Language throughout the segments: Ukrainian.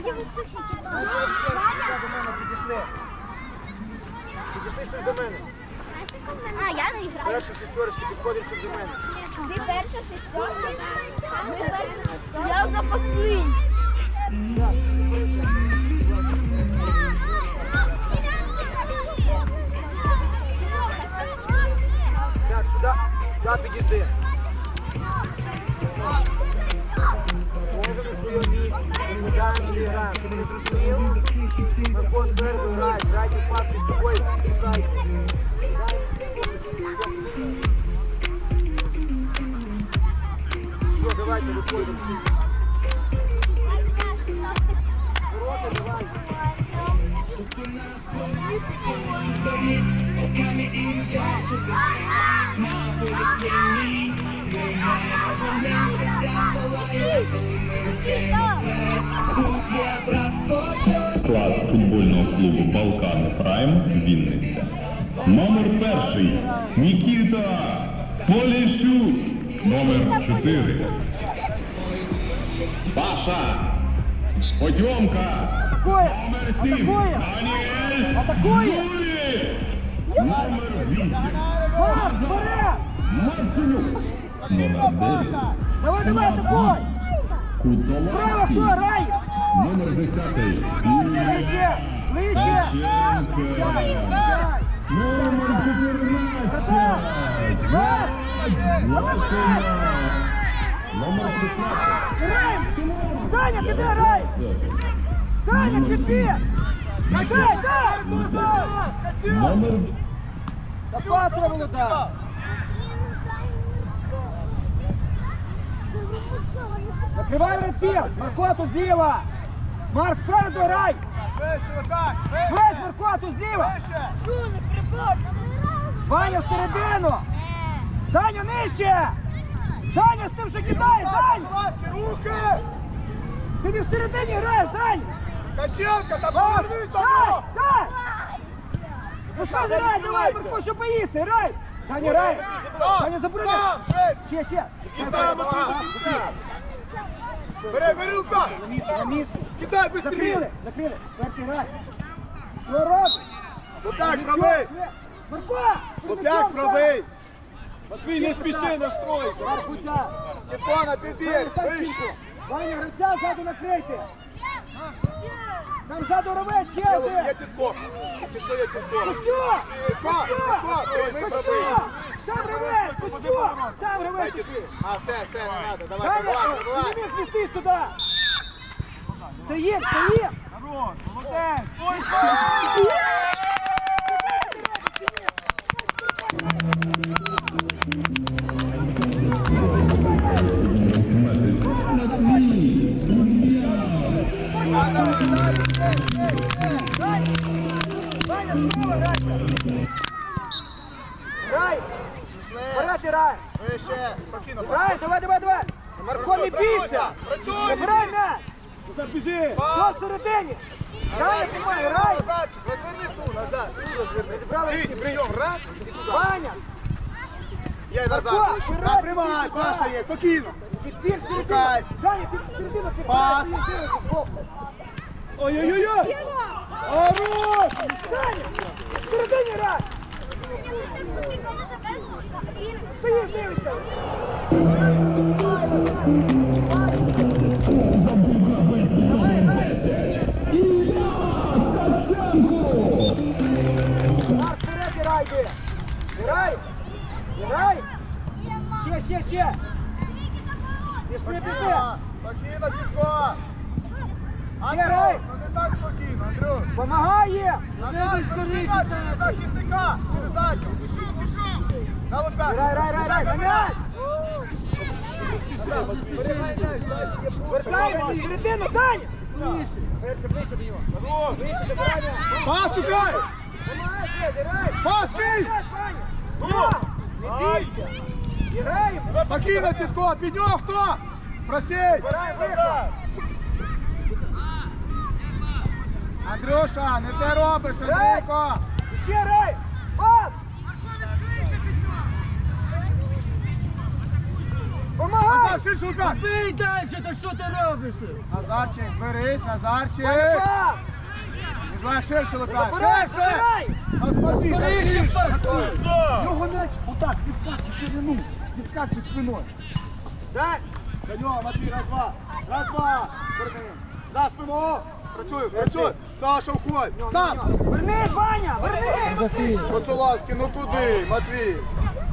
Все до мене підійшли. Підійшли всі до мене. А, я не граю. Перша шістерочка підходимо всі до мене. Ти перша шестерка. Ми перша. Я запасний. Так, сюди, сюди підійшли. Граємо, граємо. Ти не зрозумів? Марко спереду граєш, грайте пас між собою, шукайте. 4. Паша. Атакує! Номер 7. Атакує! Даніель. Жулі. Номер 8. Пас, вперед! Марцелюк. Номер 9. Давай, давай, атакуй! Право, Кудзоловський. Рай! Номер 10. Юрій Ближче! Ближче! Шевченко. Номер 14. Златина. Номер 16. Рай! Таня, ти де, Рай? Таня, піди! Дай, дай! Номер Та пас треба було дати! Накривай! Маркоту зліва! Марк, спереду грай! Весь Маркоту зліва! Ваня всередину! Даня нижче! Даня з тим, що кидає! Дань! Руки! Ти не всередині граєш, Дань! Каченка, та повернись Дай! там! Дай! Ну що за рай? Давай, Марко, що поїси, рай! Даня, рай! Сам, Даня, забери! сам, швидше! Ще, ще! Кидай, Матвій, кидай! Бери, бери рука! На місце, на місце! Кидай быстрее! Закрили, закрили! Перший рай! Робиш? Хлопяк, пробий! Марко! Хлопяк, пробий! Матвій, не спіши, настройся! Маркута! Тіпона, підбір, вище! Ваня, гравця ззаду накрити! Там ззаду ровець ще Є один! є тітко! Якщо що є тітко! Тітко, ой! Там ровець! Пустю! Там ровець! А, все, все, не треба, давай, давай, давай! не змістись туди! Стоїм, стоїм! Народ, молодець! Ой, Вище, давай, давай, давай! Марко, не бійся! Забирай бійся! Забіжи! Пас! Хто всередині? Грай, Назадчик, грай! розверни ту, назад, ту розверни. Дивись, прийом, раз, і туди. Ваня! Я й назад, Марко, вище. Так, Паша є, спокійно. Підбір! Шукай. Даня, ти всередину ти Пас. Ой-ой-ой! Хорош! Даня! Всередині грай! Стоїш, дивишся! Забув гравець номер 10. Ілля Ткаченко. Марк, вперед грай! Грай! Грай! Ще, ще, ще! Пішли, пішли! Спокійно, грай! Андрюш, ну не так спокійно, Андрюш. Помагає! Назад, через захисника, через задню. Пішов, пішов. На лопят. Грай, грай, грай, грай! Грай! Вертаємося середину, Даня! Перше, ближче до нього. Ближче до Даня. Пас шукай! Пас Ваня! Не бійся! Граємо! Спокійно, тітко, під нього хто? Виход! Андрюша, не те робиш! Ще грай! Пас! Ширше Лука! Бий далі, та що ти робиш? Назарчик, зберись, Назарчик! Ваня, ширше Лука! Забирай, Ширше! Розпаши. Його м'яч, отак, відскакуй ширину, відскакуй спиною. Дай! До нього, Матвій, раз, два, раз, два. За спину. Працюй, працюй. Саша, уходь. Сам. Вернись, Ваня! Вернись! Коцулавський, ну куди, Матвій?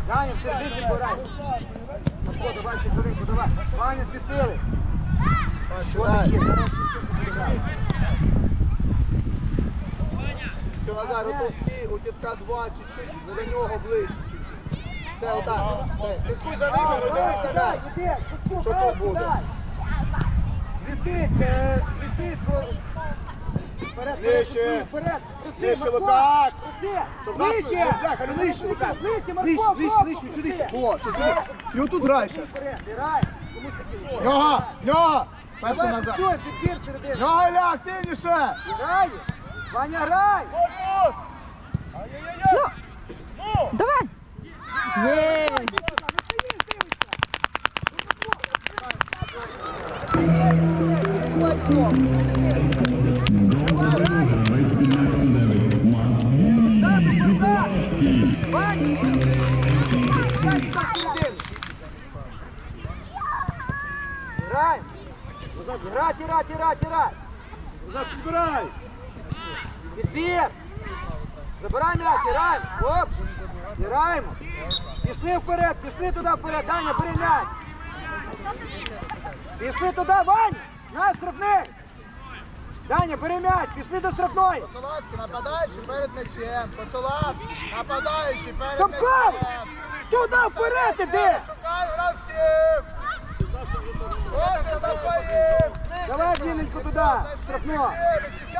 Ваня, в серединці збирай. Давай ще хвилинку, давай. Ваня, змістили. Що таке? Все, Назар, отут стій, у дітка два чуть-чуть, до нього ближче чуть-чуть. Це отак. Слідкуй за ними, не дивись на м'яч. Що тут буде? Звістись, е, звістись, Вперед, вперед, Нижче. Нижче, Лукак. Щоб Нижче. зараз, Бляха, ну нижче, Лука. Нижче, Нижче, нижче, сюди. О, що сюди. І отут грай ще. Нього, нього. Перший назад. все, підбір Ілля, активніше. Грай. Ваня, грай. Давай! Є! Гравець Грай, тирай, тирай, тирай. Назад підбирай. Підбір! Забирай м'яч, граємо! Оп! Граємо! Пішли вперед, пішли туди вперед, Даня, бери! Пішли туди, Вань! На штрафний! Даня, бери м'яч, пішли до штрафної! Коцулавський, нападаючий перед м'ячем. Коцулавський, нападаючий перед Топков! м'ячем. Туди вперед іди! Шукай гравців! Давай, Діненько, туди, штрафну!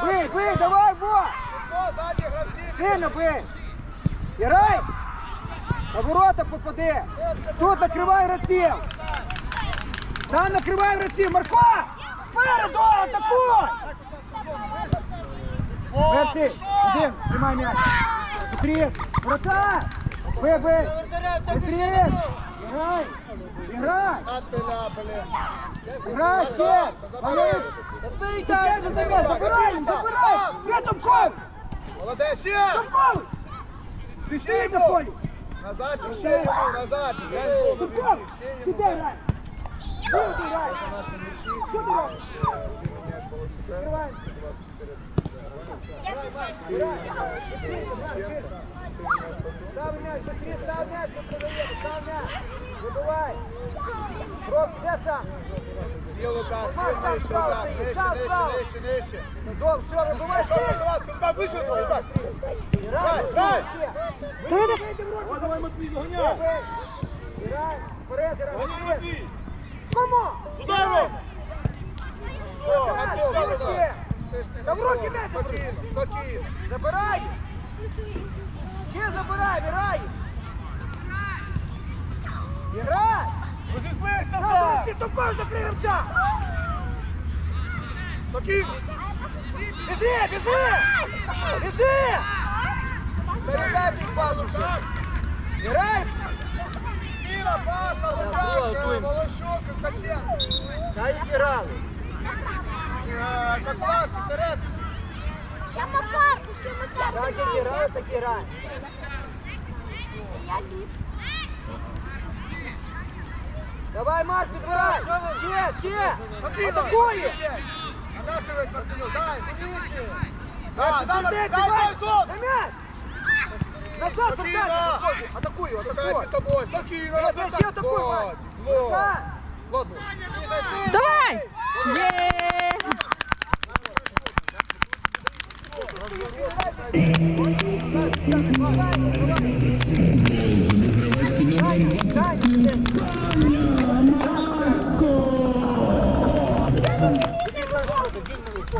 Бий, бий, давай, во! Сильно бий! Грай! На ворота попади! Тут накривай гравців! Там накривай гравців! Марко! Спереду! Атакуй! Перший! Один! Тримай м'яч! Быстрее! Врата! Бий, бий! Быстрее! Грай! Грай! А ти ляпали. Грай ще! Валюсь! Забирай, забирай! Забирай! Де Томков? Молодець, ще! Томков! Пішли на полі! Назарчик, ще йому, Назарчик. Грай з голову, Томков! ще йому. Іди грай! Іди грай! На нашому м'ячі. Ти робиш? Ще один м'яч Волошука. Відкривай. Став м'яч, быстрее став м'яч, не продає, став м'яч! Вибивай! В руки м'яч Спокійно, спокійно. Забирай! Ще забирай, грай! Грай! Розіслись, Назад! Ти то кожна пригравця! Спокійно. Біжи, біжи! Біжи! Передай їх пас уже. Грай! Міра, Паша, Лука, Волощук, Ткаченко. Та й грали. Е, Коцулавський, серед. Я Макарку, ще Так Макарку. і грай, так і. Я ліп. Давай, Марк, підбирай! Ще, ще! Спокійно. Атакує! Анашковець, Марцинюк, дай. Дальше, дай, дай, Сон. Назад, Спокійно. Атакую, Шукай атакую! під тобою, спокійно. Раз, ще атакуй, Марк! Вот, Так. вот. Давай! Є!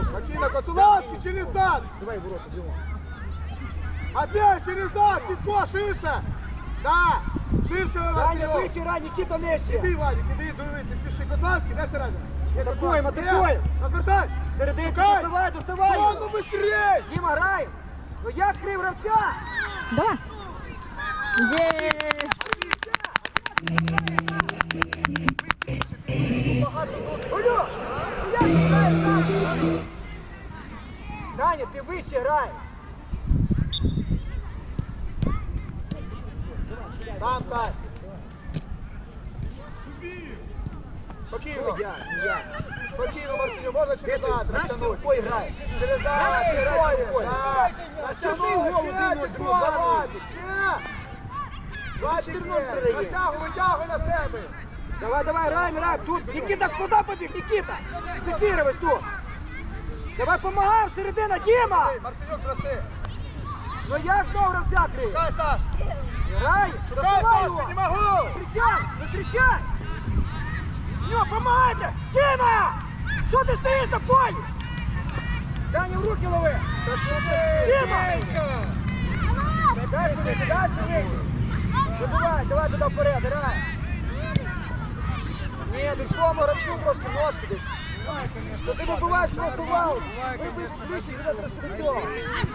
Спокійно, Коцулавський через зад. Давай ворота, бігом. Опять через зад, Тітко, ширше. Да, Васильов. вище, Рай, Нікіта нижче! Іди, Вадик, іди, дивись, не спіши. Коцулавський, де середина? Атакуємо, атакуємо. Розвертай. Серединці, Шукай. доставай, доставай! Сон, ну быстрей. Діма, грай! Ну як крив гравця? Давай! Є! Гулю! Я граю! Даня, ти вище граєш! Сам, Сань. Спокійно. Спокійно, Марциню, можна через Нас розтягнути. рукою граєш. Через Нас через рукою. Розтягни голову є. передає. Розтягуй, витягуй на себе. Давай, давай, грай, грай, тут. Никита, куди побіг, Никита? Закировись тут. Давай, помагай, середина, Діма! Ей, Марцинюк, проси. Ну як знову гравця крий? Шукай, Саш. Грай, Шукай, Саш, його. піднімай голову. Зустрічай, зустрічай! Ну, помагайте! Діма! Що ти стоїш на полі? Даня, в руки лови! Та що ти? Діма! Дальше вийди, дальше вийди! Забувай, давай туди вперед! Ні, ти своєму гравцю трошки ножки десь. Ти вибиваєш просто вау!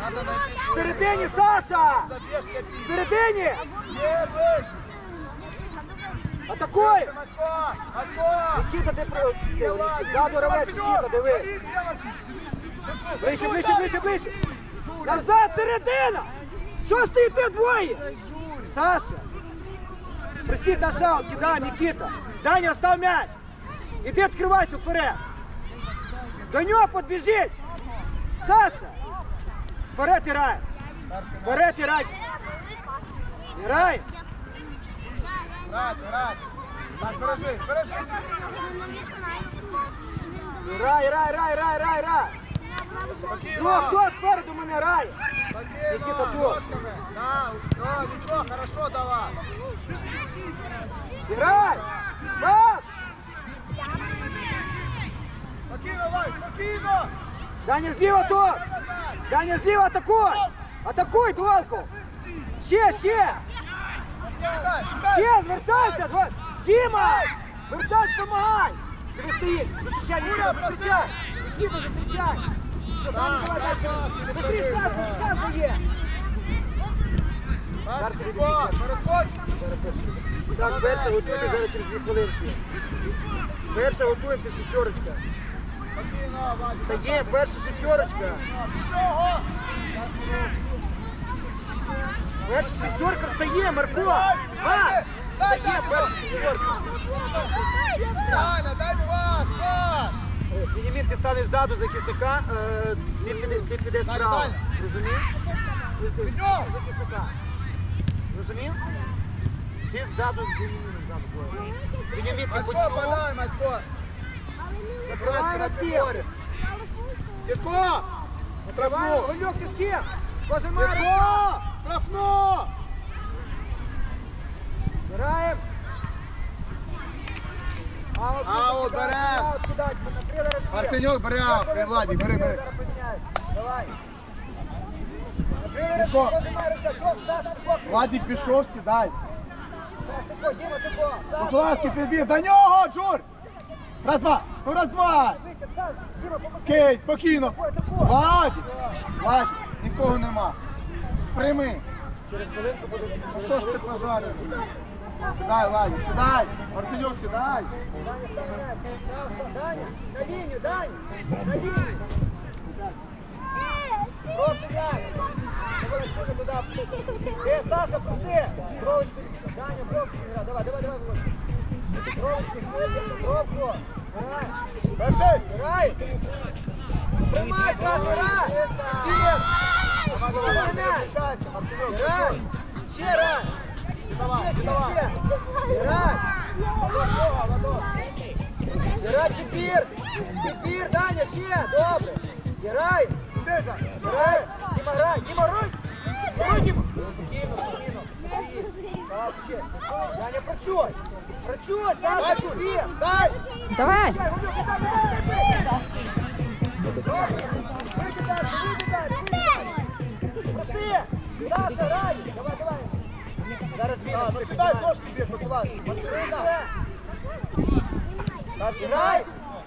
Надо В середині, Саша! В середині! Атакуй! Нікіта, ти про... Ззаду гравець, Нікіта, диви! Ближче, ближче, ближче, ближче! Назад, середина! Що стоїте двоє? Саша! Присідь на шаут, сідай, Нікіта! Даня, остав м'яч! Іди відкривайся вперед! До нього підбіжіть! Саша! Вперед грай! Вперед грай! Грай! Рад, рад. Так, бережи, бережи. Грай, грай, грай, грай, грай! Що, Спокійно. хто спереду мене? Спокійно. Никита. Ножками. Да, да, нічого, хорошо давай. Грай! Пас! Спокійно, Вань, спокійно. Даня зліва тут! Даня зліва атакуй! Атакуй, дуалку! Ще, ще! Ще, звертайся! Два- Діма! Вертайся, помагай! Ти стоїть! Зустрічай, Нікіта, зустрічай! Нікіта, зустрічай! Давай Саша, Саша є! Так, перша готуйте зараз через дві хвилинки. Перша готується шістерочка. Стає перша шістерочка. Перша шістерка встає, Марко! Ва! Встає перша шістерка. Саня, дай вас, Саш. Е, ти станеш ззаду захисника, е, ти піде, ти піде справа. ти Від нього. захисника. Розумів? Ти ззаду з ззаду двоє. Бенімін, ти Матько, подай, Матько. Закривай на всіх. Дідко, штрафну. Валюк, ти з ким? Пожимай! Дідко, штрафну. Граємо! Аут, куди, берем. аут, Владик, бери, бери. Давай. Дідко. Владик пішов, сідай. Тако. Стас, підбіг. До нього, Джур. Раз, два. Ну, раз, два. Скейт, спокійно. Владик. Владик, нікого нема. Прийми. Через хвилинку будеш. Ну що ж ти пожариш? Сідай, Владик, сідай. Марценюк, сідай. Даня, став, Даня, на лінію, Даня, на лінію. Просто туди. Е, Саша, проси. Бровочку, Даня, грай. Давай, давай, давай, бровку. Грай. Перший. Грай. Грай. Ще раз. Даня, ще. Добре. Грай. Діма, грай. Діма, ще. Даня, працюй. Працюй, Саша, Кіпір. Дай. Давай. Проси. Саша, грай. Давай, давай. Зараз Так, змінимо. ну сідай, ножки б'є, посилай. Дальше грай!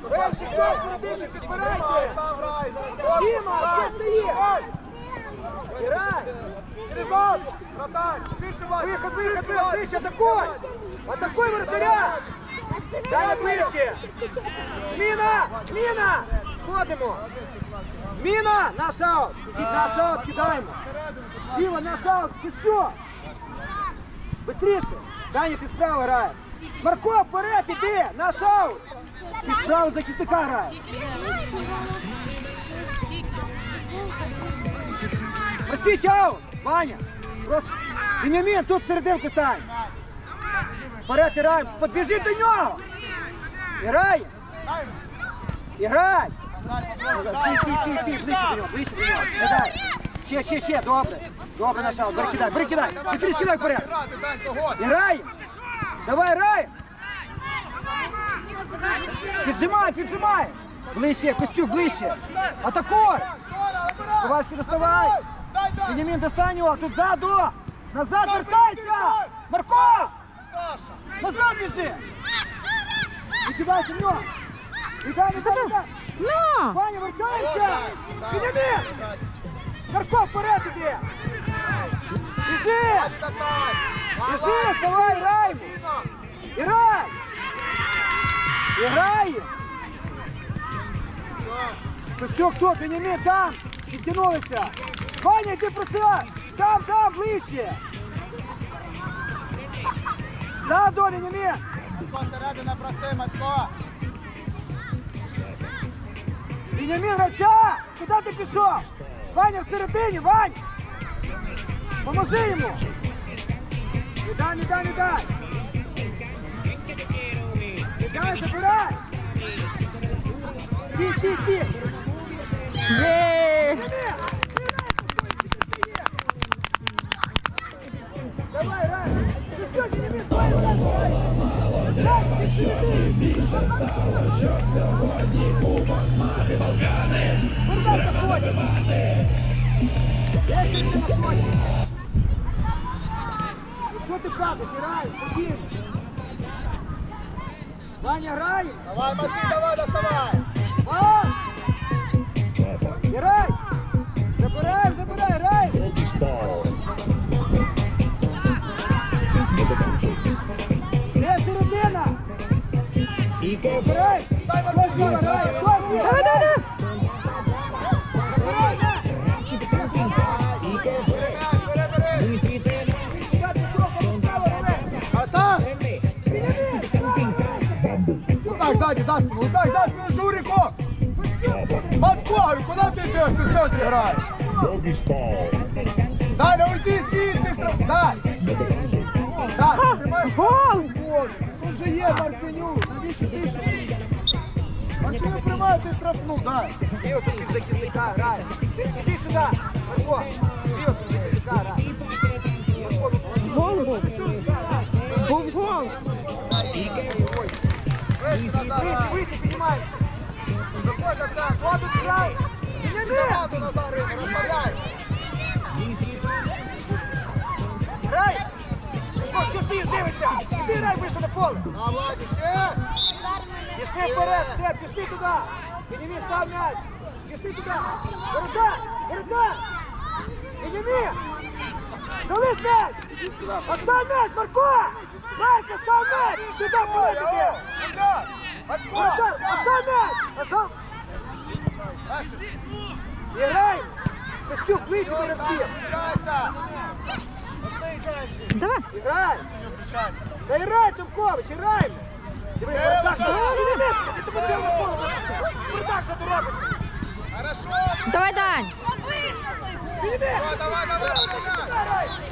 Перший хто середині, підбирайте! Сам зараз. Діма, де стоїть? Грай! Через ширше, Владик. Виход, виход, виход, ближче, атакуй! Атакуй вратаря! Саня ближче! Зміна! Зміна! Сходимо! Зміна! Наш аут! Наш аут, кидаємо! Діва, наш аут, все! Быстріше! Даня, ти справа грає! Марко, вперед, іди! Наш аут! Ти справа захисника грає! Просіть аут! Ваня! Просто... Веніамін, тут серединку стань! Вперед, Ірай! Підбіжи до нього! Іграй! Іграй! Ще, ще, ще, добре. Добре, наша, бери, кидай, бери, кидай. Быстріше кидай вперед. Іграй! Давай, грай! Піджимай, піджимай! Ближче, Костюк, ближче! Атакуй! Ковальський, доставай! Дай. Достань його, тут ззаду! Назад вертайся! Марко! Назад біжи! Відкидайся в нього! Ідай, ідай, ідай! Ну! Ваня, вертаємося! Піднімін! Марко, вперед іди! Біжи! Доставай. Біжи, вставай, грай! Грай! Грай! Костюк тут, Бенямін, там! Підтягнулися! Ваня, йди просила! Там, там, ближче! Ззаду, Бенямін! Матко, середина проси, Матко. Бенямін, гравця! Куди ти пішов? Ваня всередині, Вань! Поможи йому! Не дай, не дай, не дай! Не дай, забирай! Стій, стій, стій! Є! Рай, ти всередині! Куда заходиш? Де ти не знаходиш? Ну що ти падаєш, граєш, спокійно. Ваня, грає? Давай, Матвій, давай, доставай. Вань! Грай! Реве! Ацаш. Отак, ззаді, за спину, отак, за спину, Журику. Матко, говорю, куди ти йдеш? Ти в центрі граєш. Дай, уйди звідси. Дай. Дай, тримай. Гол! Тут же є Марценюк. Навіщо ти ще? Марценюк приймає, ти штрафну, дай. Ти от тут захисника грає. Іди сюди, Марко. Ти от тут захисника грає. Ну, Гол був. Був гол. Вище Вище, грай. вище піднімаємося. Заходь, тут грає? Підніми! Команду назад, Рина, розставляй. Грай! Марко, що стоїш, дивишся? Іди грай вище на поле. На, ще. Пішли вперед, все, пішли туди. Підніми, став м'яч. Пішли туди. Ворота, ворота. Підніми. Залиш м'яч. Остав м'яч, Марко. Марко, став м'яч. Сюди поле тобі. Остав, остав м'яч. Остав. Іграй. Костюк, ближче до гравців. Включайся. Давай. Играй! Да играй, Тумкович, играй! Хорошо! Давай, Дань! Давай! Давай, давай!